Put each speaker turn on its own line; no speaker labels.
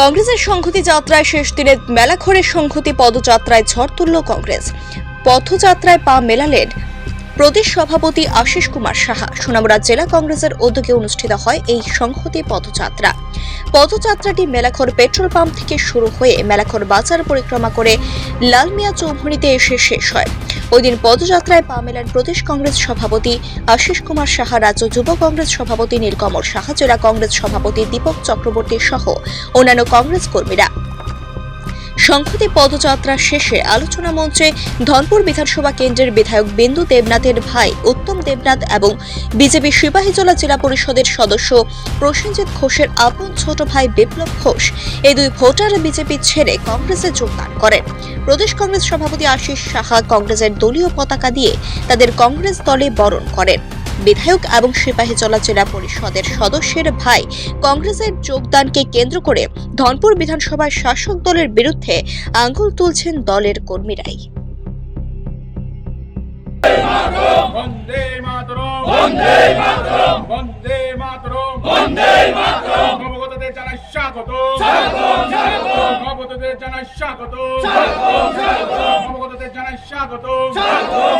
কংগ্রেসের সংহতি যাত্রায় শেষ দিনে মেলাঘরের সংহতি পদযাত্রায় ঝড় তুলল কংগ্রেস। পথযাত্রায় পা মেলালেন প্রদেশ সভাপতি আশিস কুমার সাহা সোনামুড়া জেলা কংগ্রেসের উদ্যোগে অনুষ্ঠিত হয় এই সংহতি পদযাত্রা। পদযাত্রাটি মেলাখর পেট্রোল পাম্প থেকে শুরু হয়ে মেলাখর বাজার পরিক্রমা করে লালমিয়া চৌধুরীতে এসে শেষ হয়। ওই দিন পদযাত্রায় পা মেলান প্রদেশ কংগ্রেস সভাপতি আশিস কুমার সাহা, রাজ্য যুব কংগ্রেস সভাপতি নীলকমল সাহা, জেলা কংগ্রেস সভাপতি দীপক চক্রবর্তী সহ অন্যান্য কংগ্রেস কর্মীরা। সংহতি পদযাত্রা শেষে আলোচনা মঞ্চে ধনপুর বিধানসভা কেন্দ্রের বিধায়ক বিন্দু দেবনাথের ভাই উত্তম দেবনাথ এবং বিজেপি সিপাহীজলা জেলা পরিষদের সদস্য প্রসেনজিৎ ঘোষের আপন ছোট ভাই বিপ্লব ঘোষ। এই দুই ভোটার বিজেপি ছেড়ে কংগ্রেসে যোগদান করেন। প্রদেশ কংগ্রেস সভাপতি আশিস সাহা কংগ্রেসের দলীয় পতাকা দিয়ে তাদের কংগ্রেস দলে বরণ করেন। বিধায়ক এবং সিপাহীজলা জেলা পরিষদের সদস্যের ভাই কংগ্রেসের যোগদানকে কেন্দ্র করে ধনপুর বিধানসভায় শাসক দলের বিরুদ্ধে আঙ্গুল তুলছেন দলের কর্মীরাই।
বন্দে মাতরম। বন্দে মাতরম। বন্দে মাতরম। বন্দে মাতরম। নবগতদের জানাই স্বাগত। স্বাগত স্বাগত নবগতদের জানাই স্বাগত। স্বাগত স্বাগত নবগতদের জানাই স্বাগত। স্বাগত স্বাগত